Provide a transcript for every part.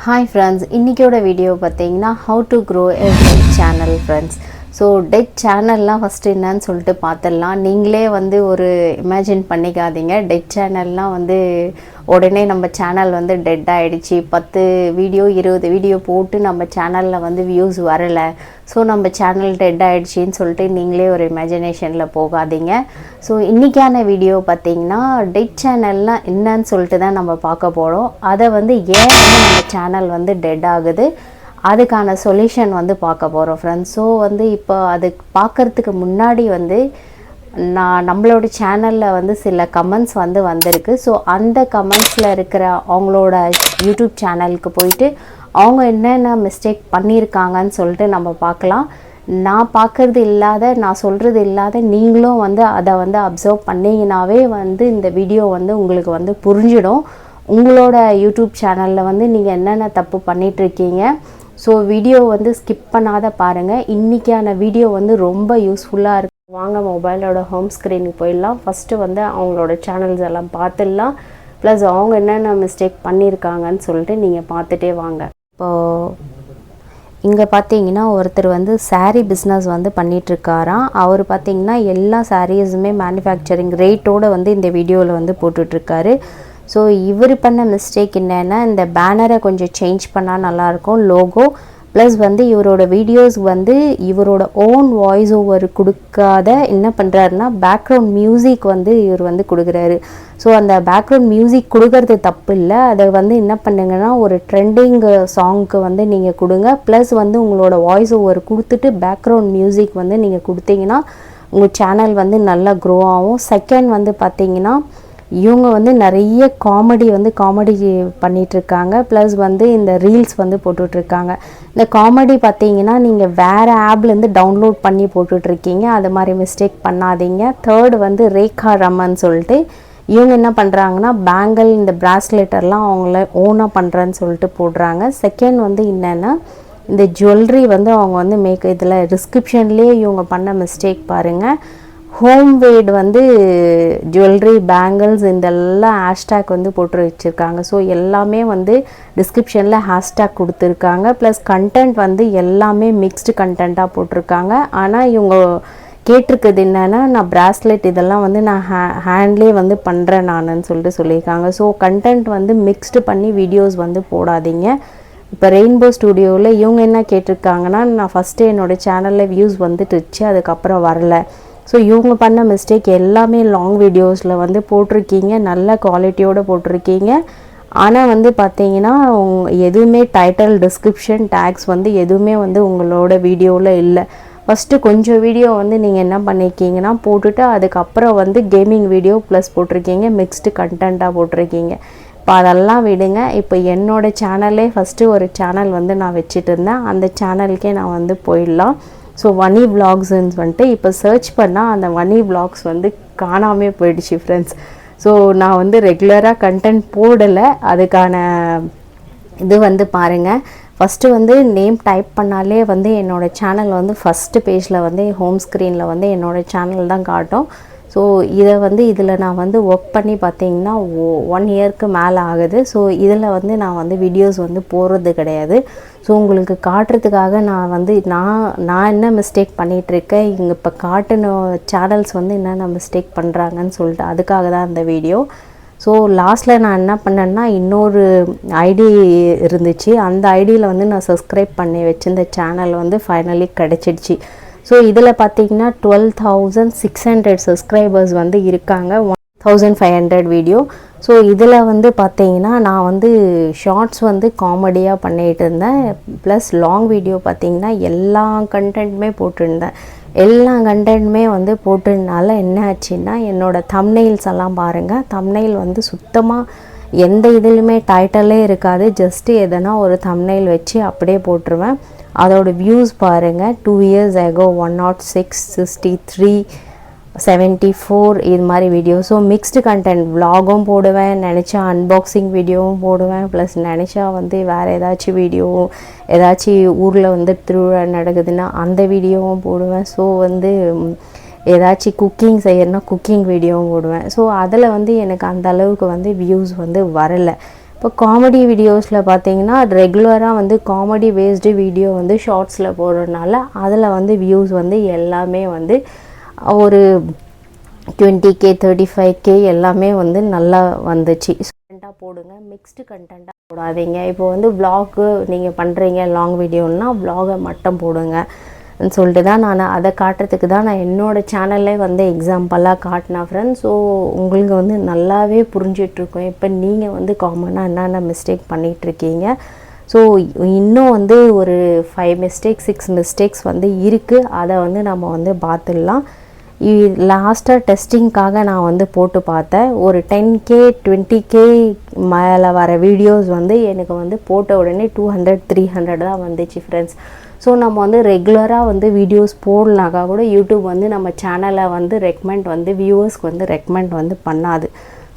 Hi friends இன்றைக்கியோட video பார்த்தீங்கன்னா how to grow every channel friends so that சேனல்லாம் first என்னன்னு சொல்லிட்டு பார்த்துடலாம் நீங்களே வந்து ஒரு இமேஜின் பண்ணிக்காதீங்க. டெட் சேனல்லாம் வந்து உடனே நம்ம சேனல் வந்து டெட் ஆகிடுச்சி பத்து வீடியோ இருபது வீடியோ போட்டு நம்ம சேனலில் வந்து வியூஸ் வரலை. ஸோ நம்ம சேனல் டெட் ஆகிடுச்சின்னு சொல்லிட்டு நீங்களே ஒரு இமேஜினேஷனில் போகாதீங்க. ஸோ இன்றைக்கான வீடியோ பார்த்தீங்கன்னா டெட் சேனல்லாம் என்னன்னு சொல்லிட்டு தான் நம்ம பார்க்க போகிறோம் அதை வந்து ஏன் நம்ம சேனல் வந்து டெட் ஆகுது? அதுக்கான சொல்யூஷன் வந்து பார்க்க போகிறோம் ஃப்ரெண்ட்ஸ் ஸோ வந்து இப்போ அது பார்க்கறதுக்கு முன்னாடி வந்து நான் நம்மளோட சேனலில் வந்து சில கமெண்ட்ஸ் வந்து வந்திருக்கு. ஸோ அந்த கமெண்ட்ஸில் இருக்கிற அவங்களோட யூடியூப் சேனலுக்கு போயிட்டு அவங்க என்னென்ன மிஸ்டேக் பண்ணியிருக்காங்கன்னு சொல்லிட்டு நம்ம பார்க்கலாம். நான் பார்க்கறது இல்லாத நான் சொல்கிறது இல்லாத நீங்களும் வந்து அதை வந்து அப்சர்வ் பண்ணிங்கனாவே வந்து இந்த வீடியோ வந்து உங்களுக்கு வந்து புரிஞ்சிடும். உங்களோட யூடியூப் சேனலில் வந்து நீங்கள் என்னென்ன தப்பு பண்ணிகிட்ருக்கீங்க ஸோ வீடியோ வந்து ஸ்கிப் பண்ணாத பாருங்கள் இன்றைக்கான வீடியோ வந்து ரொம்ப யூஸ்ஃபுல்லாக இருக்கு. வாங்க மொபைலோட ஹோம் ஸ்க்ரீனுக்கு போயிடலாம். ஃபஸ்ட்டு வந்து அவங்களோட சேனல்ஸ் எல்லாம் பார்த்துடலாம். ப்ளஸ் அவங்க என்னென்ன மிஸ்டேக் பண்ணியிருக்காங்கன்னு சொல்லிட்டு நீங்கள் பார்த்துட்டே வாங்க. இப்போது இங்கே பார்த்தீங்கன்னா ஒருத்தர் வந்து சாரீ பிஸ்னஸ் வந்து பண்ணிகிட்ருக்காராம் அவர் பார்த்தீங்கன்னா எல்லா சாரீஸுமே மேனுஃபேக்சரிங் ரேட்டோடு வந்து இந்த வீடியோவில் வந்து போட்டுட்ருக்காரு. ஸோ இவர் பண்ண மிஸ்டேக் என்னென்னா இந்த பேனரை கொஞ்சம் சேஞ்ச் பண்ணால் நல்லாயிருக்கும் லோகோ ப்ளஸ் வந்து இவரோட வீடியோஸ் வந்து இவரோட ஓன் வாய்ஸ் ஓவர் கொடுக்காத என்ன பண்ணுறாருன்னா பேக்ரவுண்ட் மியூசிக் வந்து இவர் வந்து கொடுக்குறாரு. ஸோ அந்த பேக்ரவுண்ட் மியூசிக் கொடுக்கறது தப்பு இல்லை அதை வந்து என்ன பண்ணுங்கன்னா ஒரு ட்ரெண்டிங் சாங்க்கு வந்து நீங்கள் கொடுங்க. ப்ளஸ் வந்து உங்களோட வாய்ஸ் ஓவர் கொடுத்துட்டு பேக்ரவுண்ட் மியூசிக் வந்து நீங்கள் கொடுத்தீங்கன்னா உங்கள் சேனல் வந்து நல்லா க்ரோ ஆகும். செகண்ட் வந்து பார்த்தீங்கன்னா இவங்க வந்து நிறைய காமெடி வந்து காமெடி பண்ணிகிட்ருக்காங்க ப்ளஸ் வந்து இந்த ரீல்ஸ் வந்து போட்டுட்ருக்காங்க. இந்த காமெடி பார்த்தீங்கன்னா நீங்கள் வேறு ஆப்லேருந்து டவுன்லோட் பண்ணி போட்டுட்ருக்கீங்க. அது மாதிரி மிஸ்டேக் பண்ணாதீங்க. தேர்டு வந்து ரேகா ரமன் சொல்லிட்டு இவங்க என்ன பண்ணுறாங்கன்னா பேங்கிள் இந்த பிராஸ்லெட்டர்லாம் அவங்கள ஓனாக பண்ணுறேன்னு சொல்லிட்டு போடுறாங்க. செகண்ட் வந்து என்னென்னா இந்த ஜுவல்லரி வந்து அவங்க வந்து மேக் இதில் டிஸ்கிரிப்ஷன்லேயே இவங்க பண்ண மிஸ்டேக் பாருங்கள் ஹோம்வேட் வந்து ஜுவல்லரி பேங்கிள்ஸ் இதெல்லாம் ஹேஷ்டேக் வந்து போட்டு வச்சுருக்காங்க. ஸோ எல்லாமே வந்து டிஸ்கிரிப்ஷனில் ஹேஷ்டேக் கொடுத்துருக்காங்க. ப்ளஸ் கண்டென்ட் வந்து எல்லாமே மிக்ஸ்டு கண்டென்ட்டாக போட்டிருக்காங்க. ஆனால் இவங்க கேட்டிருக்குது என்னென்னா நான் பிராஸ்லெட் இதெல்லாம் வந்து நான் ஹே ஹேண்ட்லேயே வந்து பண்ணுறேன் நானுன்னு சொல்லிட்டு சொல்லியிருக்காங்க. ஸோ கண்டென்ட் வந்து மிக்ஸ்டு பண்ணி வீடியோஸ் வந்து போடாதீங்க. இப்போ ரெயின்போ ஸ்டூடியோவில் இவங்க என்ன கேட்டிருக்காங்கன்னா நான் ஃபஸ்ட்டு என்னோடய சேனலில் வியூஸ் வந்துட்டுச்சு அதுக்கப்புறம் வரல. ஸோ இவங்க பண்ண மிஸ்டேக் எல்லாமே லாங் வீடியோஸில் வந்து போட்டிருக்கீங்க. நல்ல குவாலிட்டியோடு போட்டிருக்கீங்க. ஆனால் வந்து பார்த்தீங்கன்னா உங்க எதுவுமே டைட்டில் டிஸ்கிரிப்ஷன் டேக்ஸ் வந்து எதுவுமே வந்து உங்களோட வீடியோவில் இல்லை. ஃபஸ்ட்டு கொஞ்சம் வீடியோ வந்து நீங்கள் என்ன பண்ணியிருக்கீங்கன்னா போட்டுட்டு அதுக்கப்புறம் வந்து கேமிங் வீடியோ ப்ளஸ் போட்டிருக்கீங்க. மிக்ஸ்டு கண்டென்ட்டாக போட்டிருக்கீங்க. இப்போ அதெல்லாம் விடுங்க. இப்போ என்னோடய சேனல்லே ஃபஸ்ட்டு ஒரு சேனல் வந்து நான் வச்சுட்டு இருந்தேன். அந்த சேனலுக்கே நான் வந்து போயிடலாம். ஸோ வனி விலாக்ஸ்ன்னு வந்துட்டு இப்போ சர்ச் பண்ணால் அந்த வனி விலாக்ஸ் வந்து காணாமே போயிடுச்சு ஃப்ரெண்ட்ஸ் ஸோ நான் வந்து ரெகுலராக கண்டென்ட் போடலை. அதுக்கான இது வந்து பாருங்கள் ஃபஸ்ட்டு வந்து நேம் டைப் பண்ணாலே வந்து என்னோடய சேனல் வந்து ஃபஸ்ட்டு பேஜில் வந்து ஹோம் ஸ்க்ரீனில் வந்து என்னோடய சேனல் தான் காட்டும். ஸோ இதை வந்து இதில் நான் வந்து ஒர்க் பண்ணி பார்த்தீங்கன்னா ஒன் இயர்க்கு மேலே ஆகுது. ஸோ இதில் வந்து நான் வந்து வீடியோஸ் வந்து போடுறது கிடையாது. ஸோ உங்களுக்கு காட்டுறதுக்காக நான் வந்து நான் நான் என்ன மிஸ்டேக் பண்ணிகிட்ருக்கேன் இங்கே இப்போ காட்டின சேனல்ஸ் வந்து என்னென்ன மிஸ்டேக் பண்ணுறாங்கன்னு சொல்லிட்டு அதுக்காக தான் இந்த வீடியோ ஸோ லாஸ்ட்டில் நான் என்ன பண்ணேன்னா இன்னொரு ஐடி இருந்துச்சு. அந்த ஐடியில் வந்து நான் சப்ஸ்கிரைப் பண்ணி வச்சிருந்த சேனல் வந்து ஃபைனலி கிடச்சிடுச்சு. ஸோ இதில் பார்த்தீங்கன்னா twelve thousand six hundred subscribers வந்து இருக்காங்க. One thousand five hundred video so இதில் வந்து பார்த்தீங்கன்னா நான் வந்து ஷார்ட்ஸ் வந்து காமெடியாக பண்ணிகிட்டு இருந்தேன். ப்ளஸ் லாங் வீடியோ பார்த்தீங்கன்னா எல்லா கண்டென்ட்டுமே போட்டிருந்தேன். எல்லா கண்டென்ட்டுமே வந்து போட்டதுனால என்ன ஆச்சுன்னா என்னோடய தம்னெயில்ஸ் எல்லாம் பாருங்கள் தம்னெயில் வந்து சுத்தமாக எந்த இதுலையுமே டைட்டலே இருக்காது. ஜஸ்ட்டு எதனா ஒரு தம்னெயில் வச்சு அப்படியே போட்டுருவேன். அதோடய வியூஸ் பாருங்கள் two years ago one nought six sixty three seventy four இது மாதிரி வீடியோ ஸோ மிக்ஸ்டு கண்டென்ட் விலாகும் போடுவேன் நினச்சா அன்பாக்சிங் வீடியோவும் போடுவேன். ப்ளஸ் நினச்சா வந்து வேறு ஏதாச்சும் வீடியோவும் ஏதாச்சும் ஊரில் வந்து திருவிழா நடக்குதுன்னா அந்த வீடியோவும் போடுவேன். ஸோ வந்து ஏதாச்சும் குக்கிங் செய்யறனா குக்கிங் வீடியோவும் போடுவேன். ஸோ அதில் வந்து எனக்கு அந்த அளவுக்கு வந்து வியூஸ் வந்து வரலை. இப்போ காமெடி வீடியோஸில் பார்த்தீங்கன்னா ரெகுலராக வந்து காமெடி பேஸ்டு வீடியோ வந்து ஷார்ட்ஸில் போடுறதுனால அதில் வந்து வியூஸ் வந்து எல்லாமே வந்து ஒரு twenty K thirty five K எல்லாமே வந்து நல்லா வந்துச்சு. கண்டென்ட்டாக போடுங்க மிக்ஸ்டு கண்டென்ட்டாக போடாதீங்க. இப்போ வந்து vlog நீங்கள் பண்ணுறீங்க லாங் வீடியோன்னா vlog-அ மட்டும் போடுங்க. சொல்லிட்டு தான் நான் அதை காட்டுறதுக்கு தான் நான் என்னோடய சேனல்லே வந்து எக்ஸாம்பிளாக காட்டினேன் ஃப்ரெண்ட்ஸ் ஸோ உங்களுக்கு வந்து நல்லாவே புரிஞ்சிட்ருக்கோம் இப்போ நீங்கள் வந்து காமனாக என்னென்ன மிஸ்டேக் பண்ணிகிட்ருக்கீங்க ஸோ இன்னும் வந்து ஒரு ஃபைவ் மிஸ்டேக்ஸ் சிக்ஸ் மிஸ்டேக்ஸ் வந்து இருக்குது அதை வந்து நம்ம வந்து பார்த்துடலாம். லாஸ்ட்டாக டெஸ்டிங்க்காக நான் வந்து போட்டு பார்த்தேன். ஒரு டென் கே டுவெண்ட்டி கே மேலே வர வீடியோஸ் வந்து எனக்கு வந்து போட்ட உடனே டூ ஹண்ட்ரட் த்ரீ ஹண்ட்ரட் தான் வந்துச்சு ஃப்ரெண்ட்ஸ் ஸோ நம்ம வந்து ரெகுலராக வந்து வீடியோஸ் போடலாக்கா கூட யூடியூப் வந்து நம்ம சேனலை வந்து ரெக்கமெண்ட் வந்து வியூவர்ஸ்க்கு வந்து ரெக்கமெண்ட் வந்து பண்ணாது.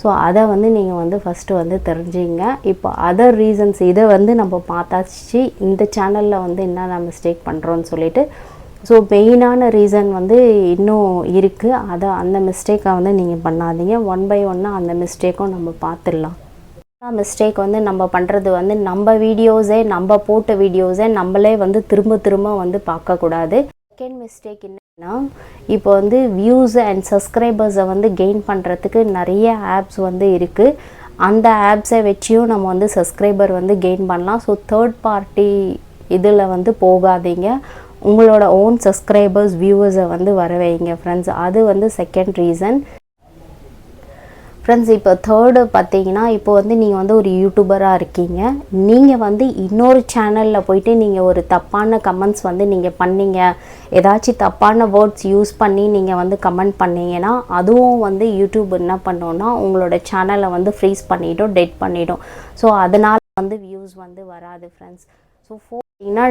ஸோ அதை வந்து நீங்கள் வந்து ஃபஸ்ட்டு வந்து தெரிஞ்சுங்க. இப்போ அதர் ரீசன்ஸ் இதை வந்து நம்ம பார்த்தாச்சு இந்த சேனலில் வந்து என்னென்ன மிஸ்டேக் பண்ணுறோன்னு சொல்லிட்டு. ஸோ மெயினான ரீசன் வந்து இன்னும் இருக்குது அதை அந்த மிஸ்டேக்கை வந்து நீங்கள் பண்ணாதீங்க. ஒன் பை ஒன்னாக அந்த மிஸ்டேக்கும் நம்ம பார்த்துடலாம். மிஸ்டேக் வந்து நம்ம பண்ணுறது வந்து நம்ம வீடியோஸே நம்ம போட்ட வீடியோஸே நம்மளே வந்து திரும்ப திரும்ப வந்து பார்க்கக்கூடாது செகண்ட் மிஸ்டேக் என்னென்னா இப்போ வந்து வியூஸ் அண்ட் சப்ஸ்கிரைபர்ஸை வந்து கெயின் பண்ணுறதுக்கு நிறைய ஆப்ஸ் வந்து இருக்குது அந்த ஆப்ஸை வச்சியும் நம்ம வந்து சப்ஸ்கிரைபர் வந்து கெயின் பண்ணலாம். ஸோ தேர்ட் பார்ட்டி இதில் வந்து போகாதீங்க. உங்களோட ஓன் சப்ஸ்கிரைபர்ஸ் வியூவர்ஸை வந்து வர வைங்க ஃப்ரெண்ட்ஸ் அது வந்து செகண்ட் ரீசன் ஃப்ரெண்ட்ஸ் இப்போ தேர்டு பார்த்தீங்கன்னா இப்போ வந்து நீங்கள் வந்து ஒரு யூடியூபராக இருக்கீங்க. நீங்கள் வந்து இன்னொரு சேனலில் போயிட்டு நீங்கள் ஒரு தப்பான கமெண்ட்ஸ் வந்து நீங்கள் பண்ணீங்க. ஏதாச்சும் தப்பான வேர்ட்ஸ் யூஸ் பண்ணி நீங்கள் வந்து கமெண்ட் பண்ணீங்கன்னா அதுவும் வந்து யூடியூப் என்ன பண்ணோன்னா உங்களோட சேனலை வந்து ஃப்ரீஸ் பண்ணிவிடும் டெட் பண்ணிவிடும் ஸோ அதனால் வந்து வியூஸ் வந்து வராது ஃப்ரெண்ட்ஸ் ஸோ பார்த்தீங்கன்னா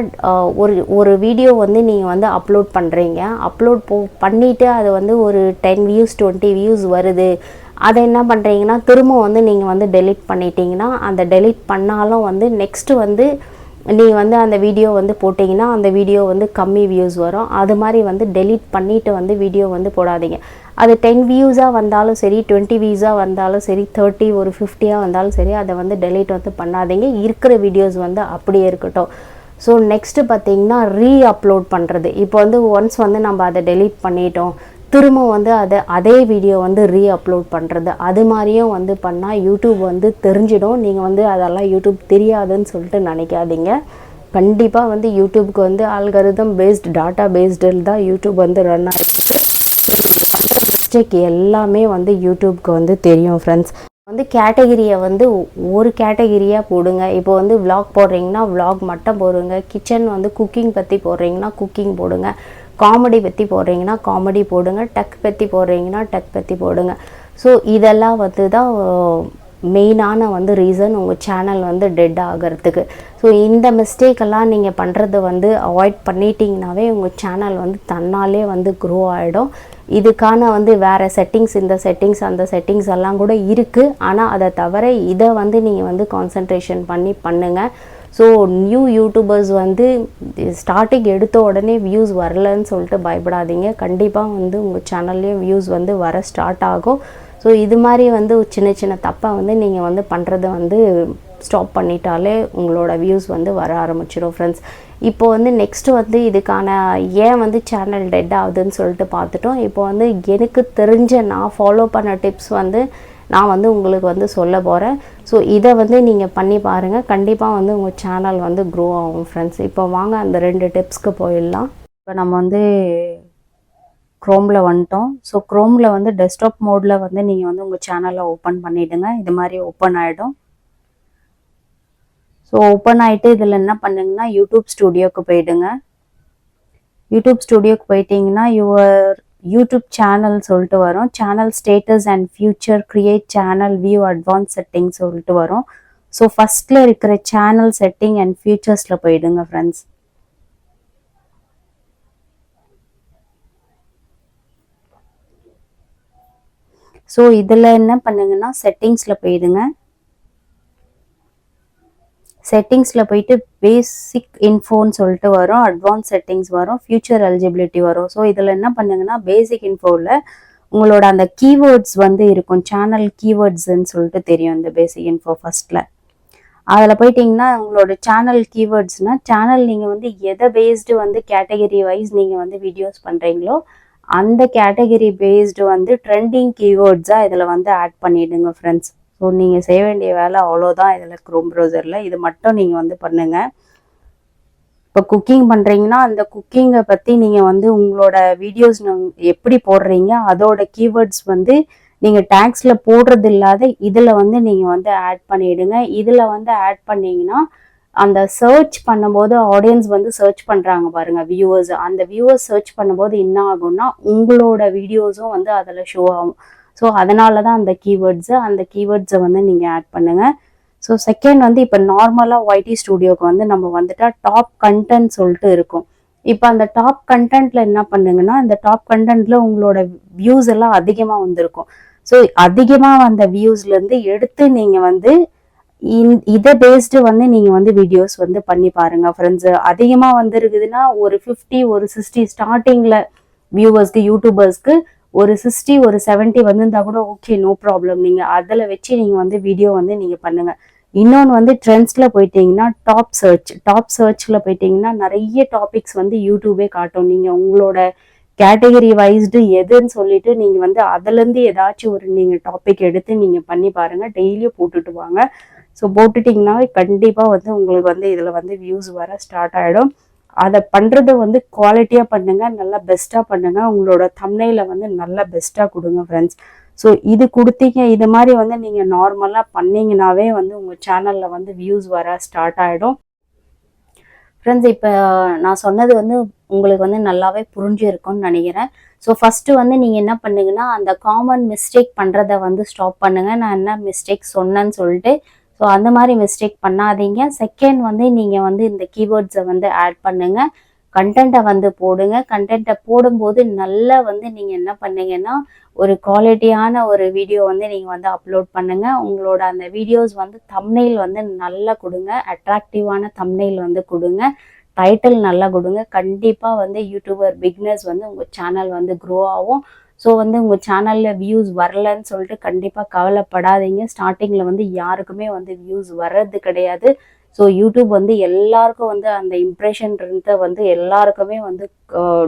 ஒரு ஒரு வீடியோ வந்து நீங்கள் வந்து அப்லோட் பண்ணுறீங்க அப்லோட் போ பண்ணிவிட்டு அது வந்து ஒரு டென் வியூஸ் டுவெண்ட்டி வியூஸ் வருது. அதை என்ன பண்ணுறீங்கன்னா திரும்ப வந்து நீங்கள் வந்து டெலிட் பண்ணிட்டீங்கன்னா அந்த டெலிட் பண்ணாலும் வந்து நெக்ஸ்ட்டு வந்து நீங்கள் வந்து அந்த வீடியோ வந்து போட்டிங்கன்னா அந்த வீடியோ வந்து கம்மி வியூஸ் வரும். அது மாதிரி வந்து டெலிட் பண்ணிவிட்டு வந்து வீடியோ வந்து போடாதீங்க. அது டென் வியூஸாக வந்தாலும் சரி டுவெண்ட்டி வியூஸாக வந்தாலும் சரி தேர்ட்டி ஒரு ஃபிஃப்டியாக வந்தாலும் சரி அதை வந்து டெலிட் வந்து பண்ணாதீங்க. இருக்கிற வீடியோஸ் வந்து அப்படியே இருக்கட்டும். ஸோ நெக்ஸ்ட்டு பார்த்தீங்கன்னா ரீ அப்லோட் பண்ணுறது இப்போ வந்து ஒன்ஸ் வந்து நம்ம அதை டெலீட் பண்ணிட்டோம். திரும்ப வந்து அதை அதே வீடியோ வந்து ரீ அப்லோட் பண்ணுறது அது மாதிரியும் வந்து பண்ணால் யூடியூப் வந்து தெரிஞ்சிடும். நீங்கள் வந்து அதெல்லாம் யூடியூப் தெரியாதுன்னு சொல்லிட்டு நினைக்காதீங்க. கண்டிப்பாக வந்து யூடியூப்க்கு வந்து ஆல்கரிதம் பேஸ்ட் டாட்டா பேஸ்டில் தான் யூடியூப் வந்து ரன் ஆகிட்டு ஸோ பண்ணுற மிஸ்டேக் எல்லாமே வந்து யூடியூப்க்கு வந்து தெரியும் ஃப்ரெண்ட்ஸ் வந்து கேட்டகிரியை வந்து ஒரு கேட்டகிரியாக போடுங்க. இப்போ வந்து vlog போடுறீங்கன்னா vlog மட்டும் போடுங்க. கிச்சன் வந்து குக்கிங் பற்றி போடுறீங்கன்னா குக்கிங் போடுங்க. காமெடி பற்றி போடுறீங்கன்னா காமெடி போடுங்க டக் பற்றி போடுறீங்கன்னா டக் பற்றி போடுங்க. ஸோ இதெல்லாம் வந்து தான் uh, மெயினான வந்து ரீசன் உங்கள் சேனல் வந்து டெட் ஆகிறதுக்கு. ஸோ இந்த மிஸ்டேக்கெல்லாம் நீங்கள் பண்ணுறது வந்து அவாய்ட் பண்ணிட்டீங்கனாவே உங்கள் சேனல் வந்து தன்னாலே வந்து க்ரோ ஆகிடும் இதுக்கான வந்து வேறு செட்டிங்ஸ் இந்த செட்டிங்ஸ் அந்த செட்டிங்ஸ் எல்லாம் கூட இருக்குது ஆனால் அதை தவிர இதை வந்து நீங்கள் வந்து கான்சன்ட்ரேஷன் பண்ணி பண்ணுங்கள் ஸோ நியூ யூடியூபர்ஸ் வந்து ஸ்டார்டிங் எடுத்த உடனே வியூஸ் வரலன்னு சொல்லிட்டு பயப்படாதீங்க. கண்டிப்பாக வந்து உங்கள் சேனல்லையும் வியூஸ் வந்து வர ஸ்டார்ட் ஆகும். ஸோ இது மாதிரி வந்து சின்ன சின்ன தப்பை வந்து நீங்கள் வந்து பண்ணுறத வந்து ஸ்டாப் பண்ணிட்டாலே உங்களோட வியூஸ் வந்து வர ஆரம்பிச்சிடும் ஃப்ரெண்ட்ஸ் இப்போ வந்து நெக்ஸ்ட்டு வந்து இதுக்கான ஏன் வந்து சேனல் டெட் ஆகுதுன்னு சொல்லிட்டு பார்த்துட்டோம். இப்போ வந்து எனக்கு தெரிஞ்ச நான் ஃபாலோ பண்ண டிப்ஸ் வந்து நான் வந்து உங்களுக்கு வந்து சொல்ல போகிறேன் ஸோ இதை வந்து நீங்கள் பண்ணி பாருங்கள் கண்டிப்பாக வந்து உங்கள் சேனல் வந்து க்ரோ ஆகும் ஃப்ரெண்ட்ஸ் இப்போ வாங்க அந்த ரெண்டு டிப்ஸ்க்கு போயிடலாம். இப்போ நம்ம வந்து க்ரோமில் வந்துட்டோம். ஸோ க்ரோமில் வந்து டெஸ்க்டாப் மோடில் வந்து நீங்கள் வந்து உங்கள் சேனலை ஓப்பன் பண்ணிவிடுங்க இது மாதிரி ஓப்பன் ஆகிடும் ஸோ ஓப்பன் ஆகிட்டு இதில் என்ன பண்ணுங்கன்னா யூடியூப் ஸ்டுடியோக்கு போயிடுங்க. யூடியூப் ஸ்டூடியோக்கு போயிட்டீங்கன்னா யுவர் யூடியூப் சேனல் சொல்லிட்டு வரும். Channel status and future create channel view advance setting சொல்லிட்டு வரும். ஸோ ஃபஸ்ட்டில் இருக்கிற சேனல் செட்டிங் அண்ட் ஃபியூச்சர்ஸில் போயிடுங்க ஃப்ரெண்ட்ஸ் ஸோ இதில் என்ன பண்ணுங்கன்னா செட்டிங்ஸில் போயிடுங்க செட்டிங்ஸில் போயிட்டு பேசிக் இன்ஃபோன்னு சொல்லிட்டு வரும் அட்வான்ஸ் செட்டிங்ஸ் வரும் ஃபியூச்சர் எலிஜிபிலிட்டி வரும். ஸோ இதில் என்ன பண்ணுங்கன்னா பேசிக் இன்ஃபோவில் உங்களோட அந்த கீவேர்ட்ஸ் வந்து இருக்கும். சேனல் கீவேர்ட்ஸ்ன்னு சொல்லிட்டு தெரியும் இந்த பேசிக் இன்ஃபோ ஃபஸ்ட்டில் அதில் போயிட்டீங்கன்னா உங்களோட சேனல் கீவேர்ட்ஸ்னால் சேனல் நீங்கள் வந்து எதை பேஸ்டு வந்து கேட்டகரி வைஸ் நீங்கள் வந்து வீடியோஸ் பண்ணுறீங்களோ அந்த கேட்டகரி பேஸ்டு வந்து ட்ரெண்டிங் கீவேர்ட்ஸாக இதில் வந்து ஆட் பண்ணிவிடுங்க ஃப்ரெண்ட்ஸ் ஸோ நீங்கள் செய்ய வேண்டிய வேலை அவ்வளோதான் இதில் க்ரோம் ப்ரௌசரில் இது மட்டும் நீங்கள் வந்து பண்ணுங்கள் இப்போ குக்கிங் பண்ணுறீங்கன்னா அந்த குக்கிங்கை பற்றி நீங்கள் வந்து உங்களோட வீடியோஸ் எப்படி போடுறீங்க? அதோட கீவேர்ட்ஸ் வந்து நீங்கள் டேக்ஸில் போடுறது இல்லாத இதில் வந்து நீங்கள் வந்து ஆட் பண்ணிவிடுங்க இதில் வந்து ஆட் பண்ணிங்கன்னா அந்த சர்ச் பண்ணும்போது ஆடியன்ஸ் வந்து சர்ச் பண்ணுறாங்க பாருங்கள் வியூவர்ஸ் அந்த வியூவர்ஸ் சர்ச் பண்ணும்போது என்ன ஆகும்னா உங்களோட வீடியோஸும் வந்து அதில் ஷோ ஆகும். ஸோ அதனால தான் அந்த கீவேர்ட்ஸு அந்த கீவேர்ட்ஸை வந்து நீங்கள் ஆட் பண்ணுங்கள் ஸோ செகண்ட் வந்து இப்போ நார்மலாக ஒய்டி ஸ்டூடியோக்கு வந்து நம்ம வந்துட்டா டாப் கண்டென்ட் சொல்லிட்டு இருக்கும். இப்போ அந்த டாப் கண்டென்ட்ல என்ன பண்ணுங்கன்னா அந்த டாப் கண்டென்ட்ல உங்களோட வியூஸ் எல்லாம் அதிகமாக வந்திருக்கும். ஸோ அதிகமாக வந்த வியூஸ்லேருந்து எடுத்து நீங்கள் வந்து இதை பேஸ்டு வந்து நீங்கள் வந்து வீடியோஸ் வந்து பண்ணி பாருங்க ஃப்ரெண்ட்ஸ் அதிகமாக வந்துருக்குதுன்னா ஒரு ஃபிஃப்டி ஒரு சிக்ஸ்டி ஸ்டார்டிங்கில் வியூவர்ஸ்க்கு யூடியூபர்ஸ்க்கு ஒரு சிக்ஸ்டி ஒரு செவன்ட்டி வந்திருந்தா கூட ஓகே நோ ப்ராப்ளம் நீங்கள் அதில் வச்சு நீங்கள் வந்து வீடியோ வந்து நீங்கள் பண்ணுங்கள் இன்னொன்று வந்து ட்ரெண்ட்ஸில் போயிட்டீங்கன்னா டாப் சர்ச் டாப் சர்ச்சில் போயிட்டீங்கன்னா நிறைய டாபிக்ஸ் வந்து யூடியூபே காட்டும். நீங்கள் உங்களோட கேட்டகரி வைஸ்டு எதுன்னு சொல்லிட்டு நீங்கள் வந்து அதுலேருந்து ஏதாச்சும் ஒரு நீங்கள் டாபிக் எடுத்து நீங்கள் பண்ணி பாருங்கள் டெய்லியும் போட்டுட்டு வாங்க. ஸோ போட்டுட்டிங்கன்னா கண்டிப்பாக வந்து உங்களுக்கு வந்து இதில் வந்து வியூஸ் வர ஸ்டார்ட் ஆகிடும் அதை பண்ணுறது வந்து குவாலிட்டியாக பண்ணுங்கள் நல்லா பெஸ்ட்டாக பண்ணுங்கள் உங்களோட தம்னையில் வந்து நல்லா பெஸ்ட்டாக கொடுங்க ஃப்ரெண்ட்ஸ் ஸோ இது கொடுத்தீங்க இது மாதிரி வந்து நீங்கள் நார்மலாக பண்ணிங்கனாவே வந்து உங்கள் சேனலில் வந்து வியூஸ் வர ஸ்டார்ட் ஆகிடும் ஃப்ரெண்ட்ஸ் இப்போ நான் சொன்னது வந்து உங்களுக்கு வந்து நல்லாவே புரிஞ்சிருக்கும்னு நினைக்கிறேன். ஸோ ஃபஸ்ட்டு வந்து நீங்கள் என்ன பண்ணுங்கன்னா அந்த காமன் மிஸ்டேக் பண்ணுறத வந்து ஸ்டாப் பண்ணுங்கள் நான் என்ன மிஸ்டேக் சொன்னேன்னு சொல்லிட்டு ஸோ அந்த மாதிரி மிஸ்டேக் பண்ணாதீங்க. செகண்ட் வந்து நீங்கள் வந்து இந்த கீவேர்ட்ஸை வந்து ஆட் பண்ணுங்கள் கண்டென்ட்டை வந்து போடுங்க. கண்டென்ட்டை போடும்போது நல்லா வந்து நீங்கள் என்ன பண்ணீங்கன்னா ஒரு குவாலிட்டியான ஒரு வீடியோ வந்து நீங்கள் வந்து அப்லோட் பண்ணுங்கள் உங்களோட அந்த வீடியோஸ் வந்து தம்னெயில் வந்து நல்லா கொடுங்க. அட்ராக்டிவான தம்னெயில் வந்து கொடுங்க. டைட்டில் நல்லா கொடுங்க. கண்டிப்பாக வந்து யூடியூபர் பிக்னஸ் வந்து உங்கள் சேனல் வந்து க்ரோ ஆகும். ஸோ வந்து உங்கள் சேனலில் வியூஸ் வரலன்னு சொல்லிட்டு கண்டிப்பாக கவலைப்படாதீங்க. ஸ்டார்டிங்கில் வந்து யாருக்குமே வந்து வியூஸ் வர்றது கிடையாது. ஸோ யூடியூப் வந்து எல்லாருக்கும் வந்து அந்த இம்ப்ரெஷன் வந்து எல்லாருக்குமே வந்து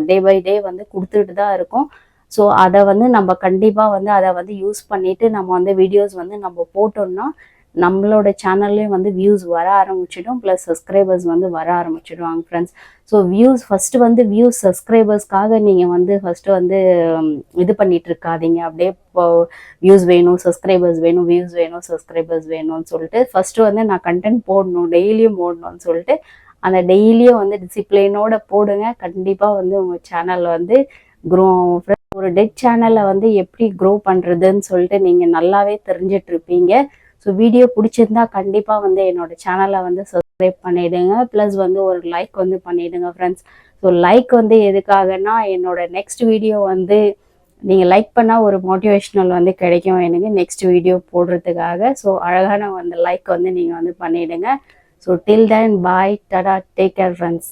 டே பை டே வந்து கொடுத்துட்டு தான் இருக்கும். ஸோ அதை வந்து நம்ம கண்டிப்பாக வந்து அதை வந்து யூஸ் பண்ணிவிட்டு நம்ம வந்து வீடியோஸ் வந்து நம்ம போட்டோம்னா நம்மளோட சேனல்லையும் வந்து வியூஸ் வர ஆரம்பிச்சிடும் ப்ளஸ் சப்ஸ்கிரைபர்ஸ் வந்து வர ஆரம்பிச்சிடுவாங்க ஃப்ரெண்ட்ஸ் ஸோ வியூஸ் ஃபஸ்ட்டு வந்து வியூஸ் சப்ஸ்கிரைபர்ஸ்க்காக நீங்கள் வந்து ஃபஸ்ட்டு வந்து இது பண்ணிட்டு இருக்காதீங்க. அப்படியே இப்போ வியூஸ் வேணும் சப்ஸ்கிரைபர்ஸ் வேணும் வியூஸ் வேணும் சப்ஸ்கிரைபர்ஸ் வேணும்னு சொல்லிட்டு ஃபஸ்ட்டு வந்து நான் கண்டென்ட் போடணும் டெய்லியும் போடணும்னு சொல்லிட்டு அந்த டெய்லியும் வந்து டிசிப்ளினோட போடுங்க. கண்டிப்பாக வந்து உங்கள் சேனல் வந்து க்ரோ ஒரு டெட் சேனலை வந்து எப்படி க்ரோ பண்ணுறதுன்னு சொல்லிட்டு நீங்கள் நல்லாவே தெரிஞ்சிட்ருப்பீங்க ஸோ வீடியோ பிடிச்சிருந்தா கண்டிப்பாக வந்து என்னோட சேனலை வந்து சப்ஸ்கிரைப் பண்ணிவிடுங்க ப்ளஸ் வந்து ஒரு லைக் வந்து பண்ணிவிடுங்க ஃப்ரெண்ட்ஸ் ஸோ லைக் வந்து எதுக்காகனா என்னோட நெக்ஸ்ட் வீடியோ வந்து நீங்கள் லைக் பண்ணால் ஒரு மோட்டிவேஷ்னல் வந்து கிடைக்கும் எனக்கு. நெக்ஸ்ட் வீடியோ போடுறதுக்காக. ஸோ அழகான வந்து லைக் வந்து நீங்கள் வந்து பண்ணிவிடுங்க ஸோ டில் தென் பாய் டடா டேக் கேர் ஃப்ரெண்ட்ஸ்